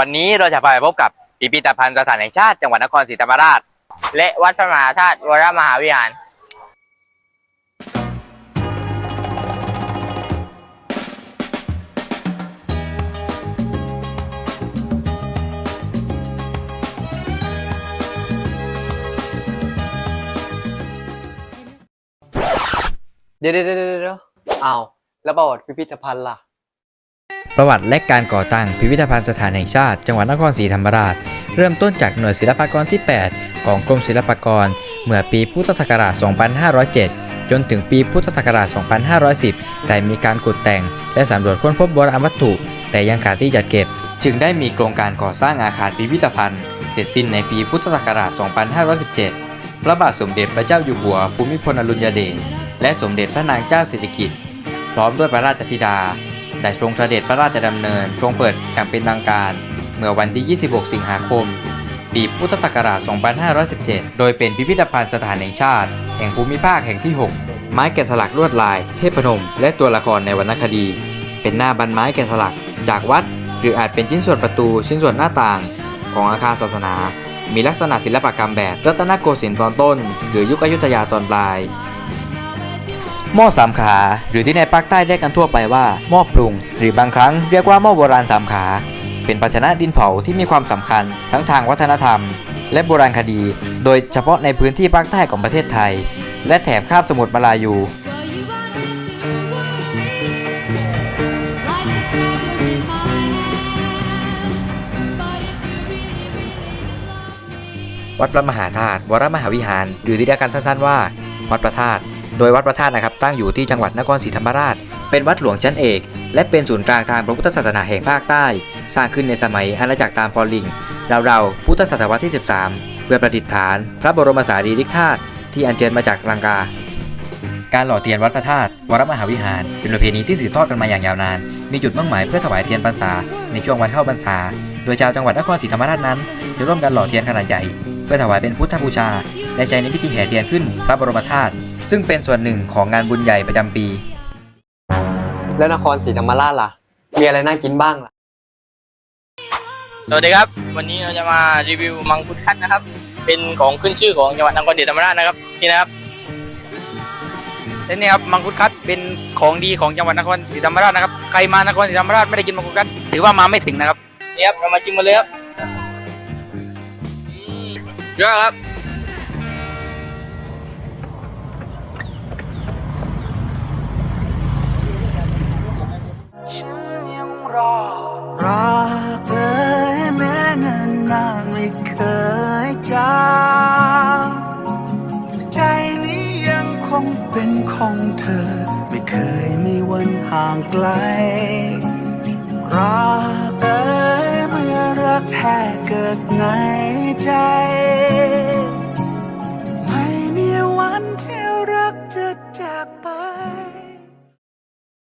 วันนี้เราจะไปพบกับพิพิธภัณฑ์สถานแห่งชาติจังหวัดนครศรีธรรมราช และวัดพระมหาธาตุวรมหาวิหาร เดี๋ยวเดี๋ยวเดี๋ยวเดี๋ยวอ้าวแล้วประวัติพิพิธภัณฑ์ล่ะ ประวัติและการก่อตั้งพิพิธภัณฑ์สถานแห่งชาติ จังหวัดนครศรีธรรมราช เริ่มต้นจากหน่วยศิลปากรที่ 8 ของกรมศิลปากร เมื่อปีพุทธศักราช 2507 จนถึงปีพุทธศักราช 2510 แต่มีการขุดแต่ง และสำรวจค้นพบโบราณวัตถุ แต่ยังขาดที่จัดเก็บ จึงได้มีโครงการก่อสร้างอาคารพิพิธภัณฑ์ เสร็จสิ้นในปีพุทธศักราช 2517 พระบาทสมเด็จพระเจ้าอยู่หัว ภูมิพลอดุลยเดช และสมเด็จพระนางเจ้าสิริกิติ์ พร้อมด้วยพระราชธิดา ได้ทรงเสด็จพระราชดำเนินทรงเปิดอย่างเป็นทางการ เมื่อวันที่ 26 สิงหาคม ปีพุทธศักราช 2517 โดยเป็นพิพิธภัณฑ์สถานแห่งชาติ แห่งภูมิภาคแห่งที่ 6 ไม้แกะสลักลวดลาย เทพนม และตัวละครในวรรณคดี เป็นหน้าบันไม้แกะสลัก จากวัด หรืออาจเป็นชิ้นส่วนประตู ชิ้นส่วนหน้าต่าง ของอาคารศาสนา มีลักษณะศิลปกรรมแบบรัตนโกสินทร์ตอนต้น หรือยุคอยุธยาตอนปลาย หม้อสามขา หรือที่ในภาคใต้เรียกกันทั่วไปว่าหม้อปรุง หรือบางครั้งเรียกว่าหม้อโบราณสามขา เป็นภาชนะดินเผาที่มีความสำคัญ ทั้งทางวัฒนธรรม และโบราณคดี โดยเฉพาะในพื้นที่ภาคใต้ของประเทศไทย และแถบคาบสมุทรมาลายูวัดพระมหาธาตุวรมหาวิหาร หรือที่เรียกกันสั้นๆว่า วัดพระธาตุ โดยวัดพระธาตุนะครับตั้งอยู่ที่จังหวัดนครศรีธรรมราช เป็นวัดหลวงชั้นเอก และเป็นศูนย์กลางทางพระพุทธศาสนาแห่งภาคใต้ สร้างขึ้นในสมัยอาณาจักรตามพอลิงราวๆพุทธศตวรรษที่ 13 เพื่อประดิษฐาน พระบรมสารีริกธาตุที่อัญเชิญมาจากลังกา การหล่อเทียนวัดพระธาตุวรมหาวิหาร เป็นประเพณีที่สืบทอดกันมาอย่างยาวนาน มีจุดมุ่งหมายเพื่อถวายเทียนพรรษาในช่วงวันเข้าพรรษา โดยชาวจังหวัดนครศรีธรรมราชนั้น จะร่วมกันหล่อเทียนขนาดใหญ่ เพื่อถวายเป็นพุทธบูชา และใช้ในพิธีแห่เทียนขึ้นพระบรมธาตุ ซึ่งเป็นส่วนหนึ่งของงานบุญใหญ่ประจำปี แล้วนครศรีธรรมราชล่ะ มีอะไรน่ากินบ้างล่ะ สวัสดีครับ วันนี้เราจะมารีวิวมังคุดคัดนะครับ เป็นของขึ้นชื่อของจังหวัดนครศรีธรรมราชนะครับนี่นะครับและนี่ครับมังคุดคัดเป็นของดีของจังหวัดนครศรีธรรมราชนะครับใครมานครศรีธรรมราชไม่ได้กินมังคุดคัดถือว่ามาไม่ถึงนะครับนี่ครับเรามาชิมกันเลยครับอืมเยอะครับ นานนาไม่เคยจางใจนี้ยังคงเป็นของเธอ ไม่เคยมีวันห่างไกลรักเอ๋ยเมื่อรักแท้เกิดในใจ